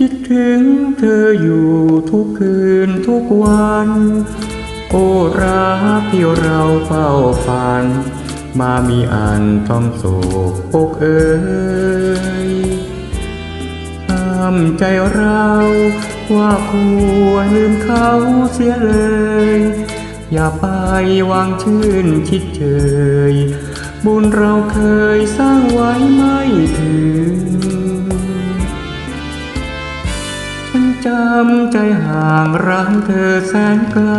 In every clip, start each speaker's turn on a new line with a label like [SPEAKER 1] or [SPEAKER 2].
[SPEAKER 1] คิดถึงเธออยู่ทุกคืนทุกวัน โอ้รักที่เราเฝ้าฝัน มามีอันต้องโศกอกเอ่ยห้ามใจเราว่าควรลืมเขาเสียเลย อย่าไปวางชื่นคิดเฉย บุญเราเคยสร้างไว้ไม่ถึง ฉันจำใจห่างรักเธอแสนไกล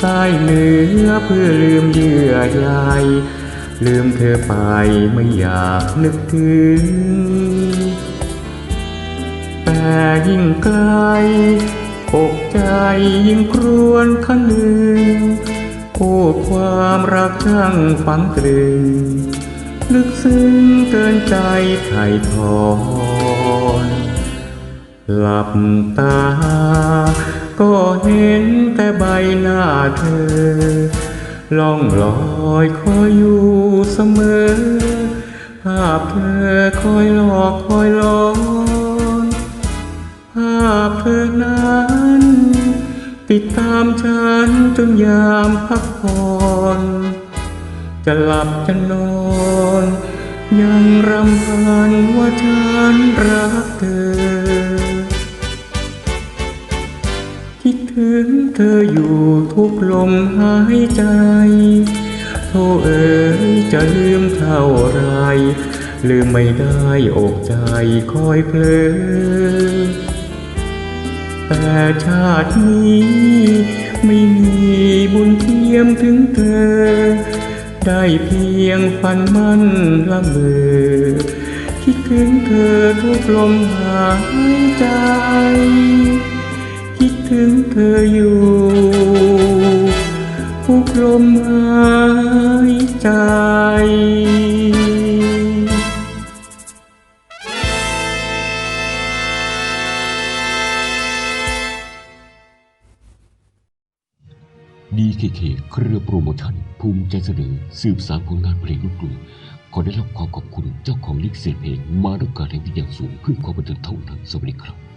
[SPEAKER 1] ใต้เนือเพื่อลืมเยื่อใยลืมเธอไปไม่อยากนึกถึง แต่ยิ่งไกลอกใจยิ่งครวญคันหนึ่งโอ้ความรักช่างฝังตรึง ลึกซึ้งเกินใจไถ่ถอน หลับตา ก็เห็นแต่ใบหน้าเธอ ล่องลอยคอยอยู่เสมอ ภาพเธอคอยหลอกคอยหลอนภาพเธอนั้น ติดตามฉันจนยามพักผ่อนจะหลับจะนอน ยังรำพันว่าฉันรักเธอ คิดถึงเธออยู่ทุกลมหายใจ โทเอ๋ยจะลืมเท่าไร ลืมไม่ได้อกใจคอยเพลอแต่ชาตินี้ ไม่มีบุญเทียมถึงเธอ ได้เพียงฝันมันละเมอคิดถึงเธอทุกลมหายใจ ถึงเธออยู่ทุกลมหายใจ
[SPEAKER 2] ดีเคเคเครือโปรโมชั่น ภูมิใจเสนอสืบสารผลงานเพลงลูกกรุงขอได้รับความขอบคุณเจ้าของลิขสิทธิ์เพลงมาด้วยการแห่งที่อย่างสูงเพื่อความบันเทิงเท่านั้นสวัสดีครับ